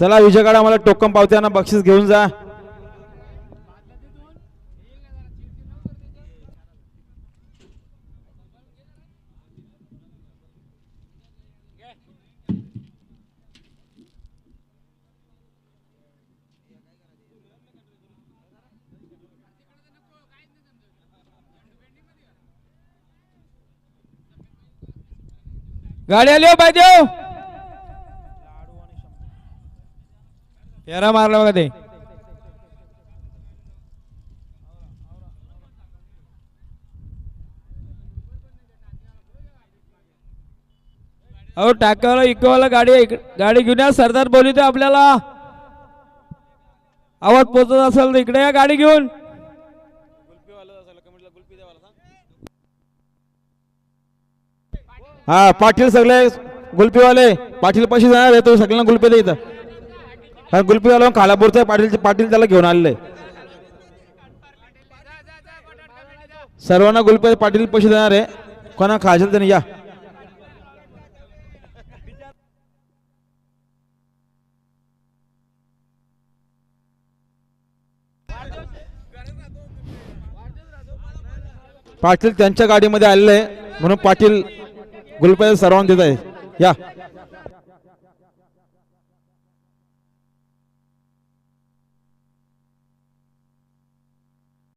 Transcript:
चला विजयकडे आम्हाला टोकन पावत्यांना बक्षीस घेऊन जा. गाडी आली हो पाहिजे हो. फेरा मारला बघा ते. अहो टाकावाला इकोवाला गाडी गाडी घेऊन या सरदार बोलू आपल्याला. आवाज पोचत असेल तर इकडे या गाडी घेऊन. हा पाटील सगळे गुलपीवाले पाटील पैसे जाणार आहे तो सगळ्यांना गुलपी द्यायचा इथं हा गुलपीवाला खालापूरचा पाटील पाटील त्याला घेऊन आलेले. सर्वांना गुलपी पाटील पैसे देणार आहे. कोणा खायचे त्याने या. पाटील त्यांच्या गाडीमध्ये आलेले आहे. म्हणून पाटील गुलपे सर्वांना देत आहे. या.